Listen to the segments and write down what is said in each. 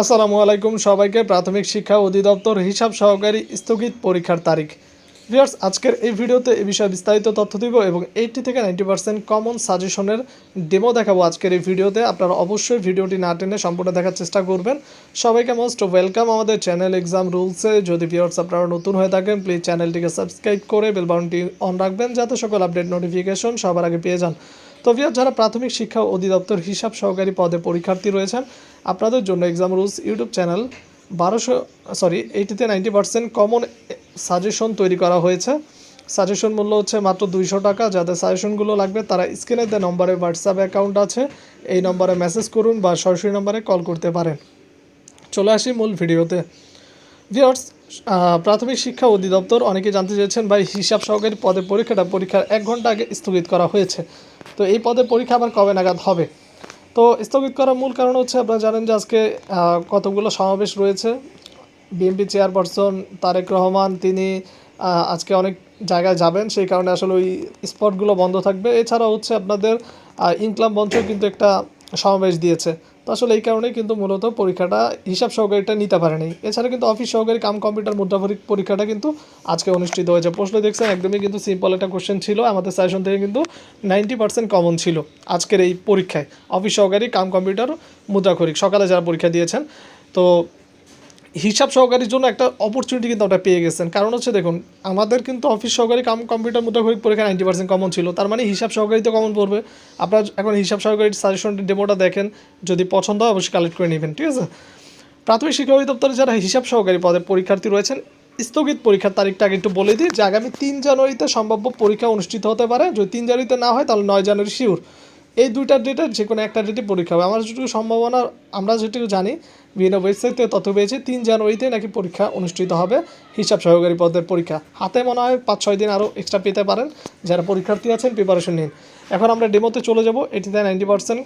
আসসালামু আলাইকুম সবাইকে। প্রাথমিক শিক্ষা অধিদপ্তর হিসাব সহকারী স্থগিত পরীক্ষার তারিখ। ভিউয়ার্স, আজকের এই ভিডিওতে এই বিষয়ে বিস্তারিত তথ্য দিব এবং এইটি থেকে নাইনটি পার্সেন্ট কমন সাজেশনের ডেমো দেখাবো আজকের এই ভিডিওতে। আপনারা অবশ্যই ভিডিওটি না টেনে সম্পূর্ণ দেখার চেষ্টা করবেন। সবাইকে মোস্ট ওয়েলকাম আমাদের চ্যানেল এক্সাম রুলসে যদি ভিউয়ার্স আপনারা নতুন হয়ে থাকেন প্লিজ চ্যানেলটিকে সাবস্ক্রাইব করে বেলবাউনটি অন রাখবেন যাতে সকল আপডেট নোটিফিকেশন সবার আগে পেয়ে যান। তো ভিউয়ার যারা প্রাথমিক শিক্ষা অধিদপ্তর হিসাব সহকারী পদে পরীক্ষার্থী রয়েছেন, আপনাদের জন্য এক্সাম রুলস ইউটিউব চ্যানেল বারোশো সরি এইটিতে নাইনটি পার্সেন্ট কমন সাজেশন তৈরি করা হয়েছে। সাজেশন মূল্য হচ্ছে মাত্র দুইশো টাকা। যাদের সাজেশনগুলো লাগবে, তারা স্ক্রিনে দেওয়া নম্বরে হোয়াটসঅ্যাপ অ্যাকাউন্ট আছে। এই নম্বরে মেসেজ করুন বা সরাসরি নম্বরে কল করতে পারেন। চলে আসি মূল ভিডিওতে। ভিওর্স প্রাথমিক শিক্ষা অধিদপ্তর অনেকে জানতে চেয়েছেন বা হিসাব সহকারী পদে পরীক্ষাটা, পরীক্ষার এক ঘণ্টা আগে স্থগিত করা হয়েছে। তো এই পদে পরীক্ষা আবার কবে নাগাদ হবে? তো স্থগিত করার মূল কারণ হচ্ছে আপনারা জানেন যে আজকে কতগুলো সমাবেশ রয়েছে। বিএনপি চেয়ারপারসন তারেক রহমান, তিনি আজকে অনেক জায়গায় যাবেন। সেই কারণে আসলে ওই স্পটগুলো বন্ধ থাকবে। এছাড়া হচ্ছে আপনাদের ইনকলাম মঞ্চ কিন্তু একটা সমাবেশ দিয়েছে। তো আসলে এই কারণেই কিন্তু মূলত পরীক্ষাটা হিসাব সহকারীটা নিতে পারেনি। এছাড়া কিন্তু অফিস সহকারী কাম কম্পিউটার মুদ্রা পরীক্ষাটা কিন্তু আজকে অনুষ্ঠিত হয়েছে। প্রশ্ন দেখছেন, একদমই কিন্তু সিম্পল একটা কোশ্চেন ছিল। আমাদের সাজেশন থেকে কিন্তু নাইনটি পার্সেন্ট কমন ছিল আজকের এই পরীক্ষায়। অফিস সহকারী কাম কম্পিউটার মুদ্রাখরিক সকালে যারা পরীক্ষা দিয়েছেন। তো হিসাব সহকারীর জন্য একটা অপরচুনিটি কিন্তু ওটা পেয়ে গেছেন। কারণ হচ্ছে দেখুন, আমাদের কিন্তু অফিস সহকারী কাম কম্পিউটার মুদ্রাক্ষরিক পরীক্ষা নাইনটি পার্সেন্ট কমন ছিল। তার মানে হিসাব সহকারী তো কমন পড়বে। আপনার এখন হিসাব সহকারীর সাজেশন ডেমোটা দেখেন, যদি পছন্দ হয় অবশ্যই কালেক্ট করে নেবেন, ঠিক আছে? প্রাথমিক শিক্ষা অধিদপ্তরে যারা হিসাব সহকারী পদের পরীক্ষার্থী রয়েছেন, স্থগিত পরীক্ষার তারিখটা আগে একটু বলে দিই যে আগামী তিন জানুয়ারিতে সম্ভাব্য পরীক্ষা অনুষ্ঠিত হতে পারে। যদি তিন জানুয়ারিতে না হয়, তাহলে নয় জানুয়ারি শিওর এই দুইটা ডেটে যে কোনো একটা ডেটে পরীক্ষা হবে। আমার যেটুকু সম্ভাবনা আমরা যেটুকু জানি বিভিন্ন ওয়েবসাইট থেকে তথ্য পেয়েছি, তিন জানুয়ারিতে নাকি পরীক্ষা অনুষ্ঠিত হবে। হিসাব সহকারী পদের পরীক্ষা হাতে মনে হয় পাঁচ, ছয় দিন আরও এক্সট্রা পেতে পারেন যারা পরীক্ষার্থী আছেন প্রিপারেশন নিন। এখন আমরা ডেমোতে চলে যাব, এটিতে নাইনটি পার্সেন্ট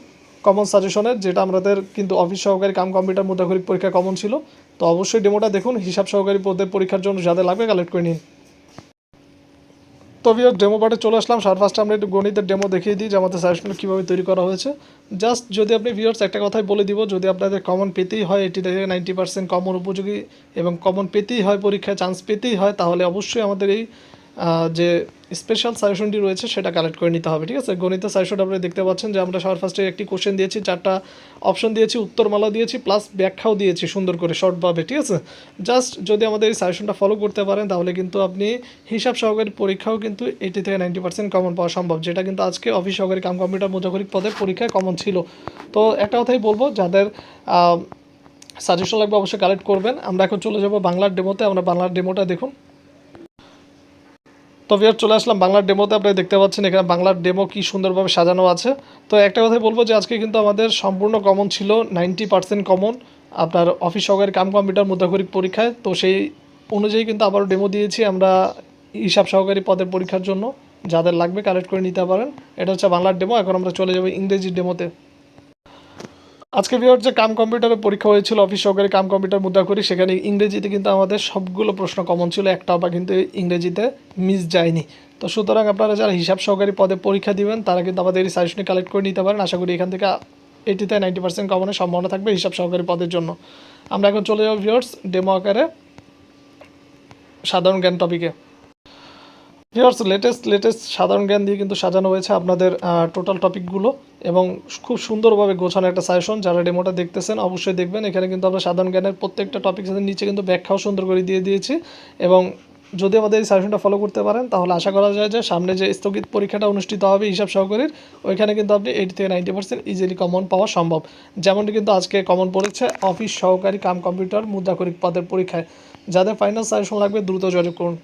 কমন সাজেশনের যেটা আমাদের কিন্তু অফিস সহকারী কাম কম্পিউটার মুদ্রাক্ষরিক পরীক্ষা কমন ছিল। তো অবশ্যই ডেমোটা দেখুন, হিসাব সহকারী পদের পরীক্ষার জন্য যাদের লাগবে কালেক্ট করে নিন। তো ভিও ডেমো পার্টে চলে আসলাম। সার ফার্স্টে আমরা একটু গণিতের ডেমো দেখিয়ে দিই যে আমাদের সাজেশনগুলো কীভাবে তৈরি করা হয়েছে। জাস্ট যদি আপনি ভিউয়ার্স একটা কথাই বলে দিব, যদি আপনাদের কমন পেতেই হয়, এটি থেকে নাইনটি পার্সেন্ট কমন উপযোগী এবং কমন পেতেই হয় পরীক্ষায় চান্স পেতেই হয়, তাহলে অবশ্যই আমাদের এই যে স্পেশাল সাজেশনটি রয়েছে সেটা কালেক্ট করে নিতে হবে, ঠিক আছে? গণিত সাজেশনটা আপনি দেখতে পাচ্ছেন যে আমরা সবার ফার্স্টে একটি কোশ্চেন দিয়েছি, চারটা অপশন দিয়েছি, উত্তরমালা দিয়েছি প্লাস ব্যাখ্যাও দিয়েছি সুন্দর করে শর্টভাবে ঠিক আছে? জাস্ট যদি আমাদের এই সাজেশনটা ফলো করতে পারেন, তাহলে কিন্তু আপনি হিসাব সহকারী পরীক্ষাও কিন্তু এইটি থেকে নাইনটি পার্সেন্ট কমন পাওয়া সম্ভব, যেটা কিন্তু আজকে অফিস সহকারী কাম কম্পিউটার মুদ্রাকরিক পদের পরীক্ষায় কমন ছিল। তো একটা কথাই বলব, যাদের সাজেশন লাগবে অবশ্যই কালেক্ট করবেন। আমরা এখন চলে যাব বাংলার ডেমোতে আমরা বাংলার ডেমোটা দেখুন। তো ভিয়ার চলে আসলাম বাংলার ডেমোতে আপনারা দেখতে পাচ্ছেন এখানে বাংলার ডেমো কি সুন্দরভাবে সাজানো আছে। তো একটা কথাই বলব যে আজকে কিন্তু আমাদের সম্পূর্ণ কমন ছিল নাইনটি পার্সেন্ট কমন আপনার অফিস সহকারী কাম কম্পিউটার মুদ্রাকরিক পরীক্ষায়। তো সেই অনুযায়ী কিন্তু আবারও ডেমো দিয়েছি আমরা হিসাব সহকারী পদের পরীক্ষার জন্য। যাদের লাগবে কালেক্ট করে নিতে পারেন। এটা হচ্ছে বাংলার ডেমো এখন আমরা চলে যাব ইংরেজি ডেমোতে আজকে ভিওর যে কাম কম্পিউটারের পরীক্ষা হয়েছিল, অফিস সহকারী কাম কম্পিউটার মুদ্রা করি, সেখানে ইংরেজিতে কিন্তু আমাদের সবগুলো প্রশ্ন কমন ছিল একটাও বা কিন্তু ইংরেজিতে মিস যায়নি। তো সুতরাং আপনারা যারা হিসাব সহকারী পদে পরীক্ষা দিবেন, তারা কিন্তু আমাদের এই সাজেশনে কালেক্ট করে নিতে পারেন। আশা করি এখান থেকে এইটিতে নাইনটি পার্সেন্ট কমনের সম্ভাবনা থাকবে হিসাব সহকারী পদের জন্য। আমরা এখন চলে যাব ভিওর্স ডেমো আকারে সাধারণ জ্ঞান টপিকে ভিওর্স লেটেস্ট লেটেস্ট সাধারণ জ্ঞান দিয়ে কিন্তু সাজানো হয়েছে আপনাদের টোটাল টপিকগুলো এবং খুব সুন্দরভাবে গোছানো একটা সাজেশন যারা ডেমোটা দেখতেছেন, অবশ্যই দেখবেন। এখানে কিন্তু আমরা সাধারণ জ্ঞানের প্রত্যেকটা টপিক সাথে নিচে কিন্তু ব্যাখ্যাও সুন্দর করে দিয়ে দিয়েছি এবং যদি আমাদের এই সাজেশনটা ফলো করতে পারেন, তাহলে আশা করা যায় যে সামনে যে স্থগিত পরীক্ষাটা অনুষ্ঠিত হবে হিসাব সহকারীর ওইখানে কিন্তু আপনি এইটি থেকে নাইনটি পার্সেন্ট ইজিলি কমন পাওয়া সম্ভব। যেমনটি কিন্তু আজকে কমন পড়েছে অফিস সহকারী কাম কম্পিউটার মুদ্রাকরিক পদের পরীক্ষায়। যাদের ফাইনাল সাজেশন লাগবে, দ্রুত যোগাযোগ করুন।